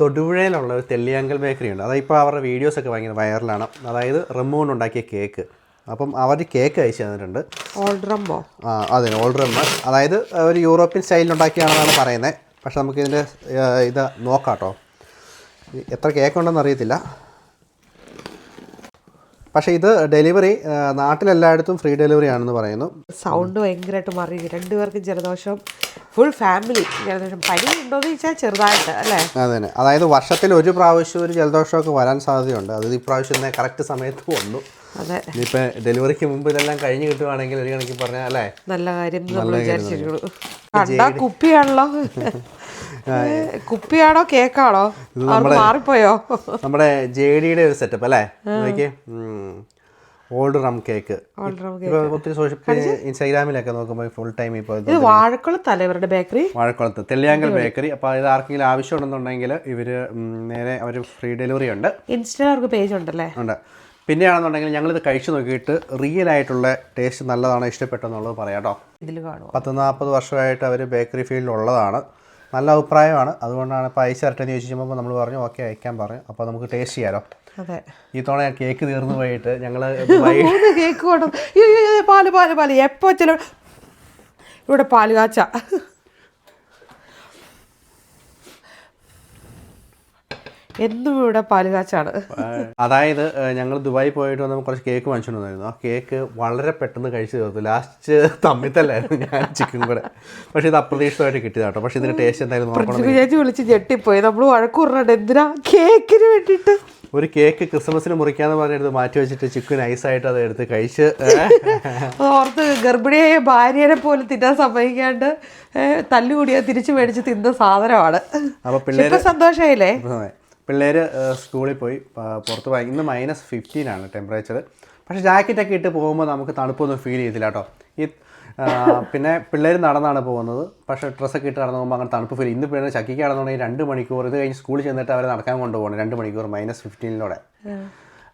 തൊടുപുഴയിലുള്ള ഒരു തെള്ളിയാങ്കൽ ബേക്കറി ഉണ്ട് അതായത് ഇപ്പോൾ അവരുടെ വീഡിയോസൊക്കെ ഭയങ്കര വൈറലാണ് അതായത് റമ്മു കൊണ്ട് ഉണ്ടാക്കിയ കേക്ക് അപ്പം അവർ കേക്ക് അയച്ചു തന്നിട്ടുണ്ട്. ഓൾഡ്രംബോ ആ അതെ ഓൾഡർ അതായത് ഒരു യൂറോപ്യൻ സ്റ്റൈലിൽ ഉണ്ടാക്കിയാണെന്നാണ് പറയുന്നത് പക്ഷെ നമുക്കിതിന്റെ ഇത് നോക്കാം കേട്ടോ എത്ര കേക്ക് ഉണ്ടെന്ന് അറിയത്തില്ല. പക്ഷേ ഇത് ഡെലിവറി നാട്ടിലെല്ലായിടത്തും ഫ്രീ ഡെലിവറി ആണെന്ന് പറയുന്നു. സൗണ്ട് ഭയങ്കരമായിട്ട് മാറി. രണ്ടുപേർക്കും ജലദോഷം ഫുൾ ഫാമിലി ജലദോഷം. പനി ഉണ്ടോയെന്ന് വെച്ചാൽ ചെറുതായിട്ട് അല്ലേ? അതെ തന്നെ അതായത് വർഷത്തിൽ ഒരു പ്രാവശ്യം ഒരു ജലദോഷമൊക്കെ വരാൻ സാധ്യതയുണ്ട്. അത് ഇപ്രാവശ്യം തന്നെ കറക്റ്റ് സമയത്ത് വന്നു. അതെ. ഇനിയിപ്പോൾ ഡെലിവറിക്ക് മുമ്പ് ഇതെല്ലാം കഴിഞ്ഞ് കിട്ടുവാണെങ്കിൽ ഒരു കണക്കിൽ പറഞ്ഞാൽ അല്ലേ? നല്ല കാര്യം നമ്മൾ കണ്ടാ കുപ്പിയാണല്ലോ. കുപ്പിയാണോ കേക്കാണോ? മാറിപ്പോയോ? നമ്മുടെ ജെ ഡിയുടെ ഒരു സെറ്റപ്പ് അല്ലേ? ഓൾഡ് റം കേക്ക് ഒത്തിരി സോഷ്യൽ ഇൻസ്റ്റാഗ്രാമിലൊക്കെ നോക്കുമ്പോൾ ഫുൾ ടൈം ഇപ്പോൾ ഇത് വാഴക്കുളത്തല്ലേ ഇവരുടെ ബേക്കറി വാഴക്കുളത്ത് തെല്ലിയാങ്കൽ ബേക്കറി അപ്പോൾ ഇത് ആർക്കെങ്കിലും ആവശ്യം ഉണ്ടെന്നുണ്ടെങ്കിൽ ഇവർ നേരെ അവർ ഫ്രീ ഡെലിവറി ഉണ്ട്. ഇൻസ്റ്റാഗ്രാം പേജ് ഉണ്ടല്ലേ? ഉണ്ട്. പിന്നെയാണെന്നുണ്ടെങ്കിൽ ഞങ്ങളിത് കഴിച്ചു നോക്കിയിട്ട് റിയൽ ആയിട്ടുള്ള ടേസ്റ്റ് നല്ലതാണ് ഇഷ്ടപ്പെട്ടെന്നുള്ളത് പറയാം കേട്ടോ. ഇതിൽ കാണും പത്ത് നാൽപ്പത് വർഷമായിട്ട് അവർ ബേക്കറി ഫീൽഡിൽ ഉള്ളതാണ്. നല്ല അഭിപ്രായമാണ്. അതുകൊണ്ടാണ് ഇപ്പോൾ അയച്ചു തരട്ടെന്ന് ചോദിച്ചപ്പോൾ നമ്മൾ പറഞ്ഞു ഓക്കെ അയക്കാൻ പറഞ്ഞു അപ്പോൾ നമുക്ക് ടേസ്റ്റ് ചെയ്യാലോ. ഈ തവണ കേക്ക് തീർന്നു പോയിട്ട് ഞങ്ങൾ കേക്ക് കൊണ്ടു പാൽ പാൽ പാൽ. എപ്പോ ചില ഇവിടെ പാൽ കാച്ച. എന്നും ഇവിടെ പാൽ കാച്ചാണ് അതായത് ഞങ്ങൾ ദുബായി പോയിട്ട് വന്നപ്പോൾ കുറച്ച് കേക്ക് വാങ്ങിച്ചിട്ടുണ്ടായിരുന്നു ആ കേക്ക് വളരെ പെട്ടെന്ന് കഴിച്ചു തീർത്തു. ലാസ്റ്റ് തമ്മിത്തല്ലായിരുന്നു ഞാൻ ചിക്കൻ കൂടെ. പക്ഷേ ഇത് അപ്രതീക്ഷിതമായിട്ട് കിട്ടിയതാട്ടോ. പക്ഷേ ഇതിന്റെ ടേസ്റ്റ് എന്തായാലും ചേച്ചി വിളിച്ച് ഞെട്ടിപ്പോയി. നമ്മൾ വഴക്കൂറിനുണ്ട് എന്തിനാ കേക്കിന് വേണ്ടിയിട്ട്? ഒരു കേക്ക് ക്രിസ്മസിന് മുറിക്കാന്ന് പറഞ്ഞെടുത്ത് മാറ്റി വെച്ചിട്ട് ചിക്കൻ ഐസായിട്ട് അത് എടുത്ത് കഴിച്ച് ഓർത്ത് ഗർഭിണിയായ ഭാര്യനെ പോലെ തിന്നാൻ സമ്മതിക്കാണ്ട് തല്ലുകൂടിയാ തിരിച്ചു മേടിച്ച് തിന്ന സാധനമാണ്. അപ്പൊ പിള്ളേർ സന്തോഷായില്ലേ? സന്തോഷമായില്ലേ പിള്ളേർ സ്കൂളിൽ പോയി പുറത്ത് പോയി ഇന്ന് മൈനസ് ഫിഫ്റ്റീൻ ആണ് ടെമ്പറേച്ചർ പക്ഷേ ജാക്കറ്റൊക്കെ ഇട്ട് പോകുമ്പോൾ നമുക്ക് തണുപ്പൊന്നും ഫീൽ ചെയ്തില്ല കേട്ടോ. ഈ പിന്നെ പിള്ളേർ നടന്നാണ് പോകുന്നത്. പക്ഷേ ഡ്രസ്സൊക്കെ ഇട്ട് നടന്നു പോകുമ്പോൾ അങ്ങനെ തണുപ്പ് ഫീൽ ഇന്ന് പിള്ളേർ ചക്കിക്കാണെന്നുണ്ടെങ്കിൽ രണ്ട് മണിക്കൂർ. ഇത് കഴിഞ്ഞ് സ്കൂളിൽ ചെന്നിട്ട് അവരെ നടക്കാൻ കൊണ്ടുപോകണം. രണ്ട് മണിക്കൂർ മൈനസ് ഫിഫ്റ്റീനിലൂടെ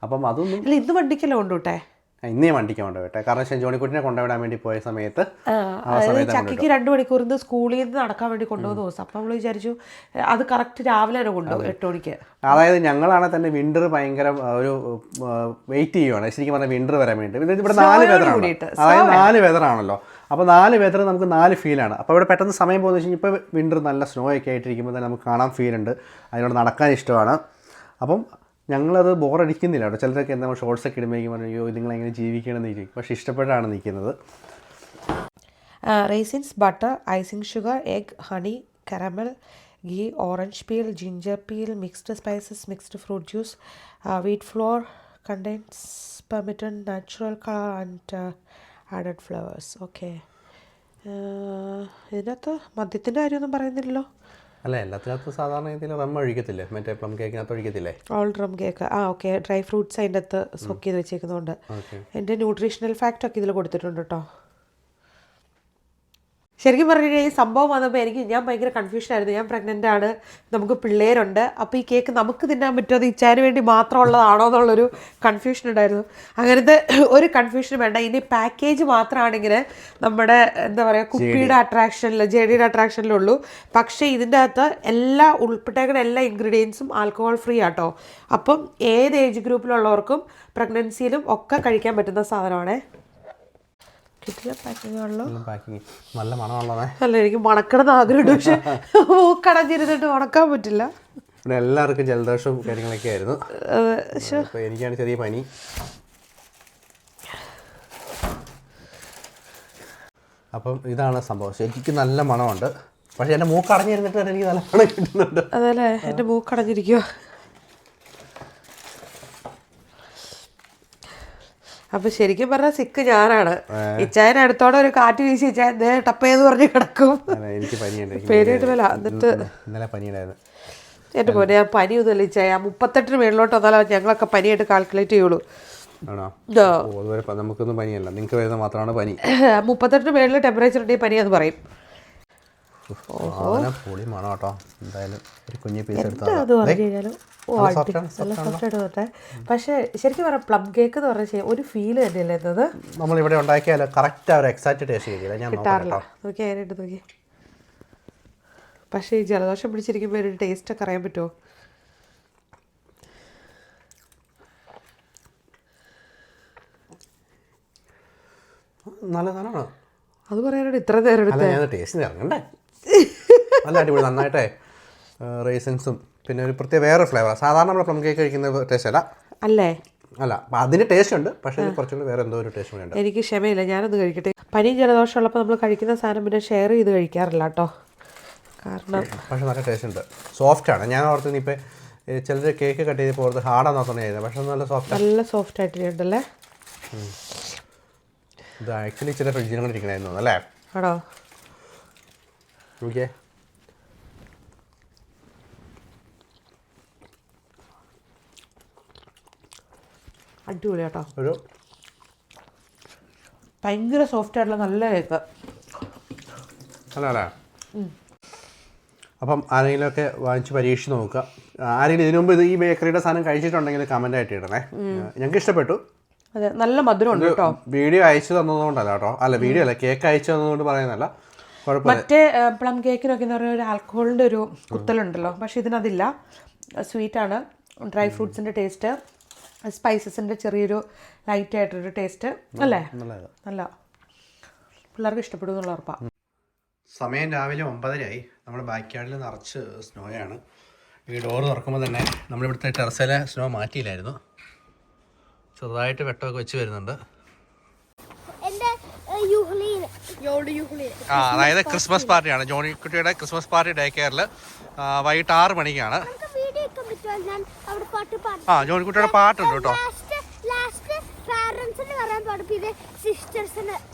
അപ്പം അതൊന്നും ഇല്ല ഇത് വണ്ടിക്കല്ലോ കൊണ്ടുവിട്ടെ? ആ, ഇന്നേ വണ്ടിക്ക് കൊണ്ടുപോയിട്ടെ കാരണം വെച്ചാൽ ജോണിക്കുട്ടിനെ കൊണ്ടുവിടാൻ വേണ്ടി പോയ സമയത്ത് ചക്കിക്ക് രണ്ട് മണിക്കൂർ ഇന്ന് സ്കൂളിൽ നിന്ന് നടക്കാൻ വേണ്ടി കൊണ്ടുപോകുന്ന ദിവസം. അപ്പം നമ്മൾ വിചാരിച്ചു അത് കറക്റ്റ് രാവിലെ തന്നെ കൊണ്ടുപോകും എട്ട് മണിക്ക്. അതായത് ഞങ്ങളാണ് തന്നെ വിന്റർ ഭയങ്കര ഒരു വെയിറ്റ് ചെയ്യുവാണ്. ശരിക്കും പറഞ്ഞാൽ വിന്റർ വരാൻ വേണ്ടി. ഇവിടെ നാല് വെതറാണ് അതായത് നാല് വെതറാണല്ലോ അപ്പോൾ നാല് വെതർ നമുക്ക് നാല് ഫീലാണ് അപ്പോൾ ഇവിടെ പെട്ടെന്ന് സമയം പോകുന്ന വെച്ച് കഴിഞ്ഞാൽ ഇപ്പോൾ വിന്റർ നല്ല സ്നോ ഒക്കെ ആയിട്ടിരിക്കുമ്പോൾ തന്നെ നമുക്ക് കാണാൻ ഫീൽ ഉണ്ട്. അതിനോട് നടക്കാൻ ഇഷ്ടമാണ്. അപ്പം ഞങ്ങളത് ബോറടിക്കുന്നില്ല കേട്ടോ. ചിലരൊക്കെ എന്താ ഷോർട്സൊക്കെ ഇടുമ്പോഴേക്കും പറഞ്ഞു അയ്യോ നിങ്ങൾ എങ്ങനെ ജീവിക്കണമെന്ന് ഇരിക്കും. പക്ഷേ ഇഷ്ടപ്പെട്ടാണ് നിൽക്കുന്നത്. Raisins butter icing sugar egg honey caramel ghee orange peel ginger peel mixed spices mixed fruit juice wheat flour contains permitted natural colour and added flavours okay ഇതിനകത്ത് മദ്യത്തിന്റെ കാര്യമൊന്നും പറയുന്നില്ലല്ലോ. അല്ല എല്ലാത്തിനകത്ത് സാധാരണ രീതിയിൽ റം ഒഴിക്കത്തില്ലേ? മറ്റേ പ്ലം കേക്കിനകത്ത് ഒഴിക്കത്തില്ലേ? ഓൾ റം കേക്ക് ആ ഓക്കെ ഡ്രൈ ഫ്രൂട്ട്സ് അതിന്റെ അകത്ത് സോക്ക് ചെയ്ത് വെച്ചേക്കുന്നതുകൊണ്ട് എന്റെ ന്യൂട്രീഷണൽ ഫാക്റ്റ് ഒക്കെ ഇതിൽ കൊടുത്തിട്ടുണ്ട് കേട്ടോ ശരിക്കും പറഞ്ഞു കഴിഞ്ഞാൽ ഈ സംഭവം വന്നപ്പോൾ എനിക്ക് ഞാൻ ഭയങ്കര കൺഫ്യൂഷൻ ആയിരുന്നു. ഞാൻ പ്രഗ്നന്റ് ആണ്. നമുക്ക് പിള്ളേരുണ്ട്. അപ്പോൾ ഈ കേക്ക് നമുക്ക് തിന്നാൻ പറ്റുമോ അത് ഇച്ചാന് വേണ്ടി മാത്രമുള്ളതാണോ എന്നുള്ളൊരു കൺഫ്യൂഷൻ ഉണ്ടായിരുന്നു. അങ്ങനത്തെ ഒരു കൺഫ്യൂഷൻ വേണ്ട. ഇനി പാക്കേജ് മാത്രമാണെങ്കിൽ നമ്മുടെ എന്താ പറയുക കുപ്പിയുടെ അട്രാക്ഷനിൽ ജെ ഡിയുടെ അട്രാക്ഷനിലുള്ളൂ പക്ഷേ ഇതിന്റെ അകത്ത് എല്ലാ ഉൾപ്പെട്ടേക്കുന്ന എല്ലാ ഇൻഗ്രീഡിയൻസും ആൽക്കഹോൾ ഫ്രീ ആട്ടോ. അപ്പം ഏത് ഏജ് ഗ്രൂപ്പിലുള്ളവർക്കും പ്രഗ്നൻസിയിലും ഒക്കെ കഴിക്കാൻ പറ്റുന്ന സാധനമാണേ. പാക്കിങ്ങുകളിലോ പാക്കിങ് നല്ല മണമുള്ളതേ അല്ല എനിക്ക് മണക്കണമെന്ന് ആഗ്രഹമുണ്ട് പക്ഷെ മൂക്കടഞ്ഞിരുന്നിട്ട് മണക്കാൻ പറ്റില്ല. ഇവിടെ എല്ലാവർക്കും ജലദോഷവും കാര്യങ്ങളൊക്കെ ആയിരുന്നു. എനിക്കാണ് ചെറിയ പനി. അപ്പം ഇതാണ് സംഭവം. ശരിക്കും നല്ല മണമുണ്ട്. പക്ഷെ എന്റെ മൂക്കടഞ്ഞിരുന്നിട്ട് എനിക്ക് നല്ല മണം കിട്ടുന്നുണ്ട്. അതല്ലേ? എന്റെ മൂക്കടഞ്ഞിരിക്കുക അപ്പൊ ശരിക്കും പറഞ്ഞ സിക്ക് ഞാനാണ്. ഇച്ചായനെ അടുത്തോടെ ഒരു കാറ്റ് വീശി ഇച്ചായൻ ടപ്പേന്ന് പറഞ്ഞ് കിടക്കും. എനിക്ക് വല്ല എന്നിട്ട് ഇന്നലെ പനിയുണ്ടായിരുന്നു. എന്റെ പോലെ ഞാൻ പനിയൊന്നുമില്ല ഇച്ചായ. മുപ്പത്തെട്ടിന് മേളിലോട്ട് വന്നാലും ഞങ്ങളൊക്കെ പനിയായിട്ട് കാൽക്കുലേറ്റ് ചെയ്യുള്ളൂ. നമുക്കൊന്നും പനിയല്ല. നിങ്ങൾക്ക് വരുന്ന മാത്രമാണ് പനി. മുപ്പത്തെട്ടിന് മേളിൽ ടെമ്പറേച്ചർ ഉണ്ടെങ്കിൽ പനിയാന്ന് പറയും. സാധനം പൊളി മണം കേട്ടോ. എന്തായാലും ഒരു കുഞ്ഞു പീസ് എടുത്താൽ പക്ഷേ ശരിക്കും പറയാം പ്ലം കേക്ക് എന്ന് പറഞ്ഞാൽ ഒരു ഫീൽ തന്നെയല്ലേ എന്നത് നമ്മളിവിടെ ഉണ്ടാക്കിയാൽ കറക്റ്റ് ആ ഒരു ടേസ്റ്റ് കിട്ടിയില്ല. ഞാൻ കിട്ടാറില്ല. കേട്ടോ. നോക്കി അതിനായിട്ട് നോക്കി. പക്ഷേ ഈ ജലദോഷം പിടിച്ചിരിക്കുമ്പോൾ ഒരു ടേസ്റ്റ് ഒക്കെ അറിയാൻ പറ്റുമോ നല്ല സാധനമാണ്. അത് പറയാനാണ് ഇത്ര നേരം എടുത്ത്? ടേസ്റ്റ് ഇറങ്ങണ്ടേ? നല്ല അടിപൊളി നന്നായിട്ടേ റേസിൻസും പിന്നെ ഒരു പ്രത്യേക വേറെ ഫ്ലേവർ സാധാരണ നമ്മൾ പ്ലം കേക്ക് കഴിക്കുന്ന ടേസ്റ്റ് അല്ല. അല്ലേ? അല്ല അപ്പം അതിന് ടേസ്റ്റ് ഉണ്ട് പക്ഷേ ഇത് കുറച്ചും കൂടി വേറെ എന്തോ ഒരു ടേസ്റ്റ് ഉണ്ട്. എനിക്ക് ക്ഷമയില്ല ഞാനൊന്ന് കഴിക്കട്ടെ. പനി ജലദോഷം ഉള്ളപ്പോൾ നമ്മൾ കഴിക്കുന്ന സാധനം പിന്നെ ഷെയർ ചെയ്ത് കഴിക്കാറില്ല കേട്ടോ. കാരണം പക്ഷേ നല്ല ടേസ്റ്റ് ഉണ്ട്. സോഫ്റ്റ് ആണ്. ഞാൻ ഓർത്ത് ഇപ്പോൾ ചിലർ കേക്ക് കട്ട് ചെയ്ത് പോകുന്നത് ഹാർഡാന്ന് ഓർത്താണ് പക്ഷെ പക്ഷേ നല്ല സോഫ്റ്റ് നല്ല സോഫ്റ്റ് ആയിട്ടുണ്ടല്ലേ ഇത് ആക്ച്വലി ചില ഫ്രിഡ്ജിൽ ഇരിക്കണമായിരുന്നു അല്ലേ? ആണോ? ഓക്കെ അടിപൊളി കേട്ടോ ഒരു ഭയങ്കര സോഫ്റ്റ് ആയിട്ടുള്ള നല്ല കേക്ക് അല്ല അപ്പം ആരെങ്കിലുമൊക്കെ വാങ്ങിച്ച് പരീക്ഷിച്ച് നോക്കുക. ആരെങ്കിലും ഇതിനു മുമ്പ് ഇത് ഈ ബേക്കറിയുടെ സാധനം കഴിച്ചിട്ടുണ്ടെങ്കിൽ കമന്റ് ആയിട്ട് ഇടണേ. ഞങ്ങൾക്ക് ഇഷ്ടപ്പെട്ടു. അതെ നല്ല മധുരമുണ്ട് കേട്ടോ. വീഡിയോ അയച്ചു തന്നതുകൊണ്ടല്ല കേട്ടോ. അല്ല വീഡിയോ അല്ല കേക്ക് അയച്ചു തന്നതുകൊണ്ട് കുഴപ്പമില്ല. മറ്റേ പ്ലം കേക്കിനൊക്കെ എന്ന് പറയുന്ന ഒരു ആൽക്കഹോളിന്റെ ഒരു കുത്തലുണ്ടല്ലോ. പക്ഷേ ഇതിനതില്ല. സ്വീറ്റ് ആണ്. ഡ്രൈ ഫ്രൂട്ട്സിന്റെ ടേസ്റ്റ് സ്പൈസസിന്റെ ചെറിയൊരു ലൈറ്റ് ആയിട്ടൊരു ടേസ്റ്റ്. അല്ലേ? നല്ല. പിള്ളേർക്ക് ഇഷ്ടപ്പെടും എന്നുള്ള ഉറപ്പാണ് സമയം രാവിലെ ഒമ്പതരയായി. നമ്മുടെ ബാക്ക് യാർഡിൽ നിറച്ച് സ്നോയാണ്. ഈ ഡോർ തുറക്കുമ്പോൾ തന്നെ നമ്മളിവിടുത്തെ ടെറസിലെ സ്നോ മാറ്റിയില്ലായിരുന്നു. ചെറുതായിട്ട് വെട്ടമൊക്കെ വെച്ച് വരുന്നുണ്ട്. ആ അതായത് ക്രിസ്മസ് പാർട്ടിയാണ്. ജോണി കുട്ടിയുടെ ക്രിസ്മസ് പാർട്ടി ഡേ കെയറിൽ വൈകിട്ട് ആറ് മണിക്കാണ്. ആ ജോണി കുട്ടിയുടെ പാട്ടുണ്ട് കേട്ടോ.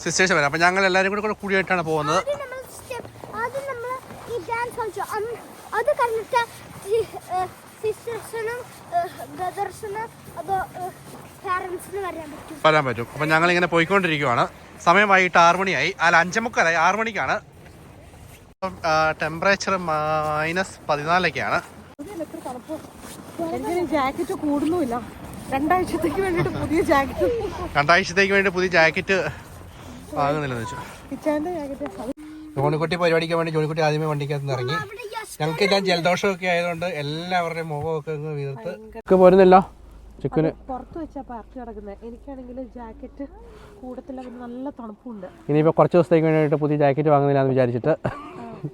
സിസ്റ്റേഴ്സ് വരാം. അപ്പൊ ഞങ്ങൾ എല്ലാരും കൂടെ കൂടെ കൂടിയായിട്ടാണ് പോകുന്നത്. അത് കണ്ടിട്ട് സിസ്റ്റേഴ്സിനും ബ്രദേഴ്സിനും അതോ പാരന്റ്സിന് വരാൻ പറ്റും. വരാൻ പറ്റും. ഇങ്ങനെ പോയിക്കൊണ്ടിരിക്കുവാണ്. സമയം വൈകിട്ട് ആറു മണിയായി. അല്ല അഞ്ചേ ആറു ആറ് മണിക്കാണ്. ടെമ്പറേച്ചർ മൈനസ് പതിനാലൊക്കെയാണ്. എനിക്ക് ജാക്കറ്റ് കൂടുന്നുമില്ല. രണ്ടാഴ്ചത്തേക്ക് വേണ്ടിട്ട് പുതിയ ജാക്കറ്റ്. രണ്ടാഴ്ചത്തേക്ക് വേണ്ടി പുതിയ ജാക്കറ്റ് വാങ്ങുന്നില്ലെന്ന് വെച്ചു. കിച്ചാന്റെ ജാക്കറ്റ്. ജോണിക്കുട്ടി പരിപാടിക്കാൻ വേണ്ടി ജോണിക്കുട്ടി ആദ്യമേ വണ്ടിക്കകത്ത് നിന്ന് ഇറങ്ങി. ഞങ്ങൾക്ക് ഞാൻ ജലദോഷമൊക്കെ ആയതുകൊണ്ട് എല്ലാവരുടെയും മുഖമൊക്കെ അങ്ങ് വീർത്ത്. ഒക്കെ പോരുന്നില്ല? ചിക്കന് പുറത്ത് വെച്ചാ പാർട്ടി നടക്കുന്നത് എനിക്കാണെങ്കിൽ ജാക്കറ്റ് കൂടത്തില്ല നല്ല തണുപ്പുണ്ട്. ഇനിയിപ്പോ കുറച്ച് ദിവസത്തേക്ക് വേണ്ടിയിട്ട് പുതിയ ജാക്കറ്റ് വാങ്ങുന്നില്ല എന്ന് വിചാരിച്ചിട്ട്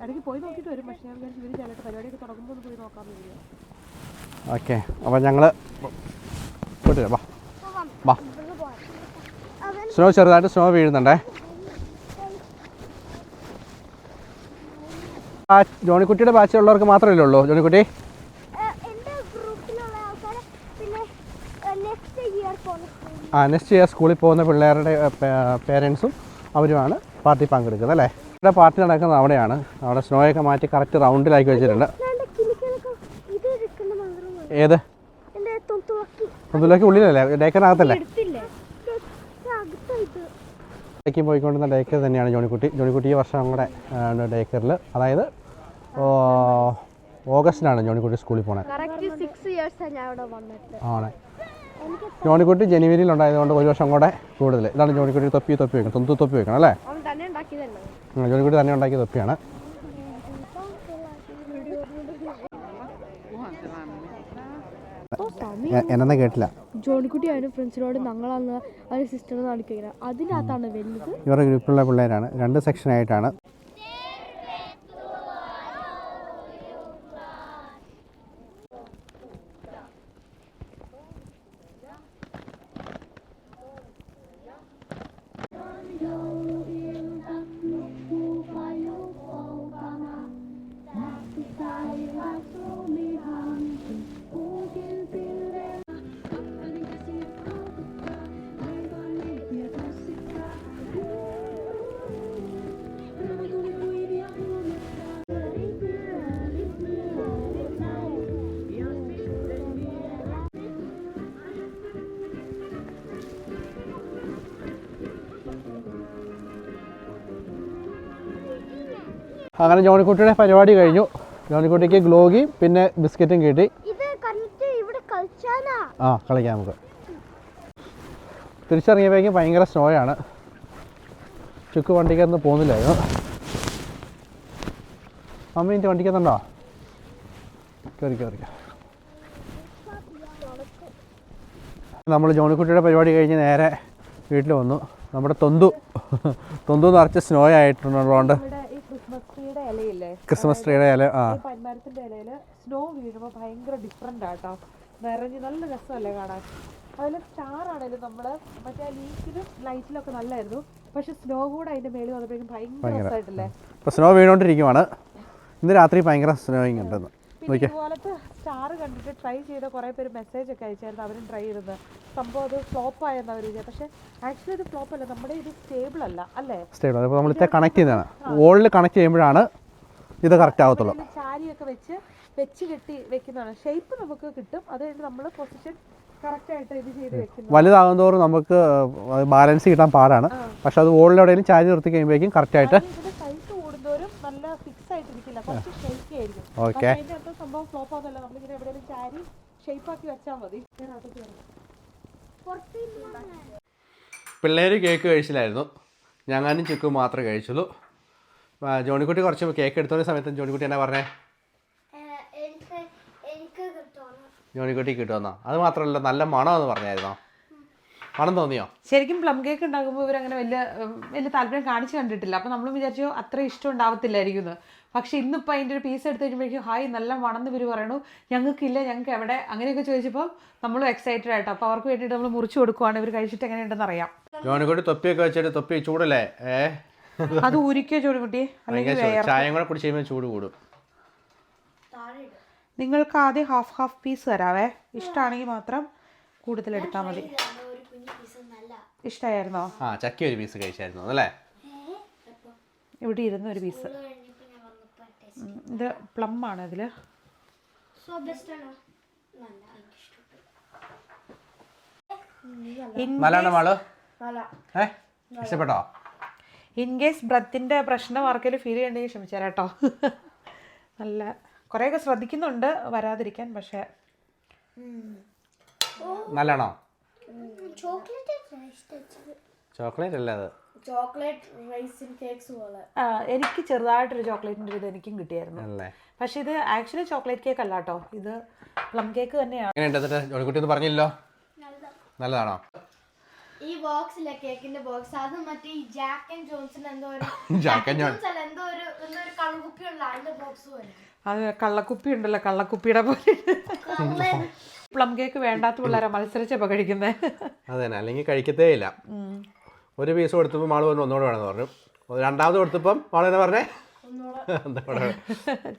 ഇടയ്ക്ക് പോയി നോക്കിയിട്ട് വരും. പക്ഷേ ഞാൻ വിചാരിച്ചു ഇവർ ചിലട്ട് പരിപാടിയൊക്കെ തുടങ്ങുമ്പോൾ പോയി നോക്കാമെന്ന് വിചാരിച്ചു. ഓക്കെ. അപ്പം ഞങ്ങൾ പോയിട്ട് വാ. വാ. സ്നോ ചെറുതായിട്ട് സ്നോ വീഴുന്നുണ്ടേ. ആ ജോണിക്കുട്ടിയുടെ ബാച്ചിലുള്ളവർക്ക് മാത്രമല്ലേ ഉള്ളൂ ജോണിക്കുട്ടി? ആ നെക്സ്റ്റ് ഇയർ സ്കൂളിൽ പോകുന്ന പിള്ളേരുടെ പേരൻസും അവരുമാണ് പാർട്ടി പങ്കെടുക്കുന്നത് അല്ലേ? ഇവിടെ പാർട്ടി നടക്കുന്നത് അവിടെയാണ്. അവിടെ സ്നോയൊക്കെ മാറ്റി കറക്റ്റ് റൗണ്ടിലാക്കി വെച്ചിട്ടുണ്ട് എന്റെ കിളികളൊക്കെ ഇത് എടുക്കുന്ന മാത്രം ഏത്? അതിലേക്ക് ഉള്ളിലല്ലേ? ഡേക്കറിനകത്തല്ലേ? ഡേക്ക് പോയിക്കൊണ്ടിരുന്ന ഡേക്കർ തന്നെയാണ് ജോണിക്കുട്ടി. ജോണിക്കുട്ടി ഈ വർഷം കൂടെ ഡേക്കറിൽ അതായത് ഓഗസ്റ്റിലാണ് ജോണിക്കുട്ടി സ്കൂളിൽ പോണത് ആണ്. ജോണിക്കുട്ടി ജനുവരിയിൽ ഉണ്ടായതുകൊണ്ട് ഒരു വർഷം കൂടെ കൂടുതൽ ഇതാണ് ജോണിക്കുട്ടി തൊപ്പി തൊപ്പി വെക്കണം. തൊന്തു തൊപ്പി വെക്കണം അല്ലേ? ജോണിക്കുട്ടി തന്നെ ഉണ്ടാക്കിയ തൊപ്പിയാണ്. എന്നെ കേട്ടില്ല. ജോണിക്കുട്ടി അതിന് ഫ്രണ്ട്സിനോട് ഞങ്ങളന്ന് ഒരു സിസ്റ്റർ നടക്കുക അതിനകത്താണ് വലുത്. ഇവരുടെ ഗ്രൂപ്പിലുള്ള പിള്ളേരാണ്. രണ്ട് സെക്ഷനായിട്ടാണ് അങ്ങനെ ജോണിക്കുട്ടിയുടെ പരിപാടി കഴിഞ്ഞു. ജോണിക്കുട്ടിക്ക് ഗ്ലോഗി പിന്നെ ബിസ്ക്കറ്റും കിട്ടി. ആ കളിക്കാം നമുക്ക്. തിരിച്ചിറങ്ങിയപ്പോഴേക്കും ഭയങ്കര സ്നോയാണ്. ചുക്ക് വണ്ടിക്കകത്ത് പോകുന്നില്ലായിരുന്നു. അമ്മ എന്റെ വണ്ടിക്കുന്നുണ്ടോ കയറി കയറി നമ്മൾ ജോണിക്കുട്ടിയുടെ പരിപാടി കഴിഞ്ഞ് നേരെ വീട്ടിൽ വന്നു. നമ്മുടെ തൊന്തു. തൊന്തു നിറച്ച് സ്നോ ആയിട്ടുള്ളതുകൊണ്ട് ഇവിടെ ഈ ക്രിസ്മസ് ട്രീയുടെ ഇലയില്ലേ? ക്രിസ്മസ് ട്രീയുടെ ഇല ആ. പന്മരത്തിന്റെ ഇലയിൽ സ്നോ വീഴുമ്പോൾ ഭയങ്കര ഡിഫറെന്റ് ആട്ടോ. നിറഞ്ഞ് നല്ല രസമല്ലേ കാണാൻ. അതിൽ സ്റ്റാർ ആണെങ്കിലും നമ്മൾ മറ്റേ ലീക്കിലും ലൈറ്റിലും ഒക്കെ നല്ലായിരുന്നു. പക്ഷെ സ്നോ കൂടെ അതിന്റെ മേളിൽ വന്നപ്പോഴേക്കും ഭയങ്കര രസമായിട്ടില്ലേ ഇപ്പൊ സ്നോ വീണോണ്ടിരിക്കുവാണ്. ഇന്ന് രാത്രി ഭയങ്കര സ്നോയിങ് ഉണ്ടെന്ന്. ഇതുപോലത്തെ സ്റ്റാർ കണ്ടിട്ട് ട്രൈ ചെയ്ത കുറേ പേര് മെസ്സേജ് ഒക്കെ അയച്ചായിരുന്നു അവരും ട്രൈ ചെയ്തത് സംഭവം അത് ഫ്ലോപ്പ് ആയെന്ന് അവർ വിചാരിച്ചു. പക്ഷേ ആക്ച്വലി ഇത് ഫ്ലോപ്പ് അല്ല നമ്മുടെ ഇത് സ്റ്റേബിൾ അല്ല അല്ലേ? സ്റ്റേബിൾ അപ്പോൾ നമ്മൾ നമ്മളിത്തെ കണക്ട് ചെയ്യുന്നതാണ്. വോളിൽ കണക്ട് ചെയ്യുമ്പോഴാണ് ഇത് കറക്റ്റ് ആവത്തുള്ളൂ. ചാരിയൊക്കെ വെച്ച് വെച്ച് കെട്ടി വെക്കുന്നതാണ്. ഷേപ്പ് നമുക്ക് കിട്ടും. അത് കഴിഞ്ഞ് നമ്മൾ പൊസിഷൻ വലുതാകും വലുതാകുന്നതോറും നമുക്ക് ബാലൻസ് കിട്ടാൻ പാടാണ്. പക്ഷെ അത് വോളിൽ എവിടെയെങ്കിലും ചാരി നിർത്തി കഴിയുമ്പോഴേക്കും കറക്റ്റായിട്ട് ഫിക്സ് ആയിട്ടിരിക്കില്ല. കുറച്ച് ഷേക്കി ആയിരിക്കും. ഓക്കെ അതിന്റെ അർത്ഥം സംഭവം ഫ്ലോപ്പ് ആവുന്നല്ല നമ്മളിങ്ങനെ എവിടെയെങ്കിലും ചാരി ഷേപ്പ് ആക്കി വെച്ചാൽ മതി. ഞാൻ അകത്ത് കയറാം. പിള്ളേർ കേക്ക് കഴിച്ചില്ലായിരുന്നു. ഞങ്ങാനും ചിക്കും മാത്രമേ കഴിച്ചുള്ളൂ. ജോണിക്കുട്ടി കുറച്ച് കേക്ക് എടുത്തോ സമയത്ത്. ജോണിക്കുട്ടി എന്നാ പറഞ്ഞേ? എനിക്ക് എനിക്ക് കിട്ടുന്നു ജോണിക്കുട്ടി കിട്ടുമെന്നോ അത് മാത്രമല്ല നല്ല മണമെന്ന് പറഞ്ഞായിരുന്നോ? മണം തോന്നിയോ? ശരിക്കും പ്ലം കേക്ക് ഉണ്ടാക്കുമ്പോൾ അങ്ങനെ വലിയ വലിയ താല്പര്യം കാണിച്ചു കണ്ടിട്ടില്ല. അപ്പം നമ്മൾ വിചാരിച്ചു അത്ര ഇഷ്ടം ഉണ്ടാവത്തില്ലായിരിക്കും എന്ന്. പക്ഷെ ഇന്നിപ്പോൾ അതിന്റെ ഒരു പീസ് എടുത്ത് കഴിയുമ്പോഴേക്കും ഹായ് നല്ല മണന്ന് ഇവർ പറയണു. ഞങ്ങൾക്കില്ല ഞങ്ങൾക്ക് എവിടെ? അങ്ങനെയൊക്കെ ചോദിച്ചപ്പോൾ നമ്മളും എക്സൈറ്റഡ് ആയിട്ട്. അപ്പോൾ അവർക്ക് വേണ്ടിയിട്ട് നമ്മൾ മുറിച്ച് കൊടുക്കുവാണ്. ഇവർ കഴിച്ചിട്ട് എങ്ങനെയുണ്ടെന്ന് അറിയാം. ജോണിക്കുട്ടി തൊപ്പിയൊക്കെ വെച്ചിട്ട് തൊപ്പി ചൂടല്ലേ? അത് അല്ലെങ്കിൽ ഭയങ്കര ചൂട്. ചായയും കൂടെ കുടിച്ച് കഴിയുമ്പോൾ ചൂട് കൂടും. നിങ്ങൾക്ക് ആദ്യം ഹാഫ് ഹാഫ് പീസ് തരാവേ ഇഷ്ടമാണെങ്കിൽ മാത്രം കൂടുതൽ എടുത്താൽ മതി ഇഷ്ടമായിരുന്നോ ആ ചക്കി ഒരു പീസ് കഴിച്ചായിരുന്നു അല്ലേ ഇവിടെ ഇരുന്ന ഒരു പീസ് കഴിഞ്ഞപ്പോൾ ഞാൻ വന്നപ്പോൾ ടേസ്റ്റ് ഇത് പ്ലം ആണ് ഇതിൽ സോ ബെസ്റ്റ് ആണോ? നല്ല നല്ലതാണ് മാൾ? ഏ ഇഷ്ടപ്പെട്ടോ? ഇൻ കേസ് ബ്രത്തിന്റെ പ്രശ്നം ആർക്കെങ്കിലും ഫീൽ ചെയ്യണ്ടെങ്കിൽ ക്ഷമിച്ചാൽ കേട്ടോ. നല്ല കുറേയൊക്കെ ശ്രദ്ധിക്കുന്നുണ്ട് വരാതിരിക്കാൻ പക്ഷേ. നല്ലതാണോ? ചോക്ലേറ്റ് അല്ല ചോക്ലേറ്റ് അല്ലേ അത്. ചോക്ലേറ്റ് റൈസിൻ കേക്ക്സ് പോലെ. ആ, എനിക്ക് ചെറുതായിട്ടൊരു ചോക്ലേറ്റിന്റെ ഒരു ഇത് എനിക്കും കിട്ടിയായിരുന്നു. അല്ലേ? പക്ഷേ ഇത് ആക്ച്വലി ചോക്ലേറ്റ് കേക്ക് അല്ല കേട്ടോ. ഇത് പ്ലം കേക്ക് തന്നെയാണ്. എന്നിട്ട്? ജോണിക്കുട്ടി ഒന്ന് പറഞ്ഞില്ലല്ലോ? നല്ലതാണോ? ഈ ബോക്സിലെ കേക്കിന്റെ ബോക്സ്? അത് മറ്റേ ഈ ജാക്ക് ആൻഡ് ജോൺസൺ എന്തോ ഒരു ജാക്ക് ആൻഡ് ജോൺസൺ എന്തോ ഒരു എന്തോ ഒരു ഉള്ള അതിന്റെ ബോക്സ് പോലെ. അത് കള്ളക്കുപ്പി ഉണ്ടല്ലോ കള്ളക്കുപ്പിയുടെ പോലെ. പ്ലം കേക്ക് വേണ്ടാത്ത പിള്ളേരെ മത്സരിച്ചപ്പോൾ കഴിക്കുന്നത് അതെ അല്ലെങ്കിൽ കഴിക്കത്തേ ഇല്ല. ഒരു പീസ് കൊടുത്തപ്പോൾ മാൾ പറഞ്ഞു ഒന്നുകൂടെ വേണമെന്ന് പറഞ്ഞു. രണ്ടാമത് കൊടുത്തപ്പം മാൾ തന്നെ പറഞ്ഞേ?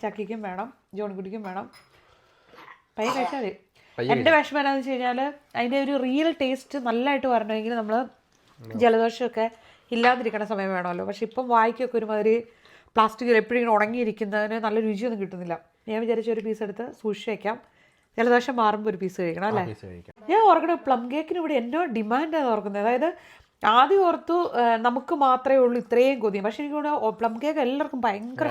ചക്കിക്കും വേണം ജോൺകുട്ടിക്കും വേണം. പൈ കഴിച്ചാൽ എന്റെ വിഷമം എന്താണെന്ന് വെച്ച് കഴിഞ്ഞാൽ അതിന്റെ ഒരു റിയൽ ടേസ്റ്റ് നല്ലതായിട്ട് വരണമെങ്കിൽ നമ്മൾ ജലദോഷമൊക്കെ ഇല്ലാതിരിക്കണ സമയം വേണമല്ലോ. പക്ഷെ ഇപ്പം വായിക്കൊക്കെ ഒരുമാതിരി പ്ലാസ്റ്റിക്കിൽ എപ്പോഴും ഇങ്ങനെ ഉണങ്ങിയിരിക്കുന്നതിന് നല്ല രുചിയൊന്നും കിട്ടുന്നില്ല. ഞാൻ വിചാരിച്ച ഒരു പീസ് എടുത്ത് സൂക്ഷിച്ച് വയ്ക്കാം ജലദോഷം മാറുമ്പോൾ ഒരു പീസ് കഴിക്കണം അല്ലേ? ഞാൻ ഓർക്കണം പ്ലം കേക്കിന് ഇവിടെ എന്നോ ഡിമാൻഡാണ് ഓർക്കുന്നത്. അതായത് ആദ്യം ഓർത്തു നമുക്ക് മാത്രമേ ഉള്ളൂ ഇത്രയും കൊതിയും പക്ഷെ എനിക്ക് തോന്നുന്നു പ്ലം കേക്ക് എല്ലാവർക്കും ഭയങ്കര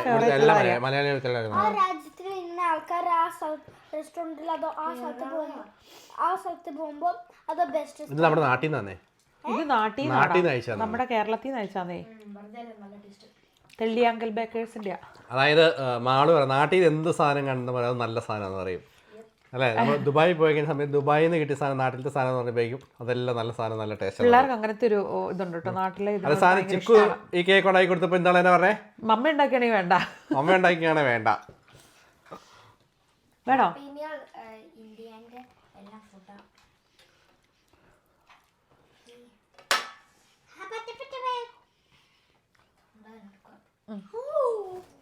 ഇത് നമ്മുടെ നാട്ടിൽ കേരളത്തിൽ നിന്ന് അയച്ചാന്നേ തെള്ളിയാങ്കൽ ബേക്കേഴ്സിന്റെ അതായത് മാൾ പറയും നാട്ടിൽ എന്ത് സാധനം കണ്ടെന്ന് പറയാം. നല്ല സാധനം പറയും. അല്ലേ? നമ്മൾ ദുബായി പോയി കഴിഞ്ഞ സമയത്ത് ദുബായിൽ നിന്ന് കിട്ടിയ സാധനം നാട്ടിലത്തെ സാധനം എന്ന് പറയുമ്പോഴേക്കും അതെല്ലാം നല്ല സാധനം നല്ല ടേസ്റ്റ് പിള്ളേർക്ക് അങ്ങനത്തെ ഒരു ഇതുണ്ട് കേട്ടോ. നാട്ടിലെ അത് സാധനം ചിക്കു ഈ കേക്ക് ഉണ്ടാക്കി കൊടുത്തപ്പോൾ എന്താണ് എന്നെ പറഞ്ഞേ? മമ്മ ഉണ്ടാക്കിയാണെങ്കിൽ വേണ്ട. അമ്മ ഉണ്ടാക്കിയാണ് വേണ്ട. വേണോ?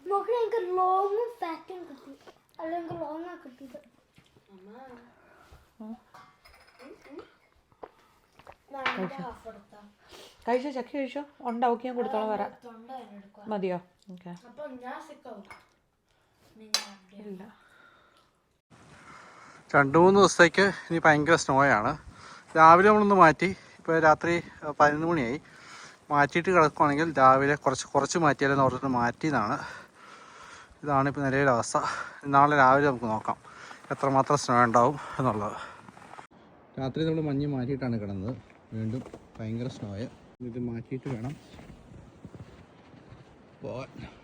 നോക്കണേ എനിക്ക് ലോങ്ങും ഫാറ്റും കിട്ടി. അല്ലെങ്കിൽ ലോങ്ങാ കിട്ടിയത്. കഴിച്ചോ. ചക്കി കഴിച്ചോ. ഉണ്ടാവും ഞാൻ കൊടുത്തോളം വരാം. മതിയോ? ഓക്കെ. ഇല്ല. രണ്ട് മൂന്ന് ദിവസത്തേക്ക് ഇനി ഭയങ്കര സ്നോയാണ്. രാവിലെ നമ്മളൊന്ന് മാറ്റി ഇപ്പോൾ രാത്രി പതിനൊന്ന് മണിയായി. മാറ്റിയിട്ട് കിടക്കുവാണെങ്കിൽ രാവിലെ കുറച്ച് കുറച്ച് മാറ്റിയാലെന്ന് ഓർത്തിട്ട് മാറ്റിയതാണ്. ഇതാണ് ഇപ്പോൾ നിലവിലെ അവസ്ഥ. നാളെ രാവിലെ നമുക്ക് നോക്കാം. എത്രമാത്രം സ്നോ ഉണ്ടാവും എന്നുള്ളത്. രാത്രി നമ്മൾ മഞ്ഞ് മാറ്റിയിട്ടാണ് കിടന്നത്. വീണ്ടും ഭയങ്കര സ്നോയ. ഇത് മാറ്റിയിട്ട് വേണം പോവാൻ.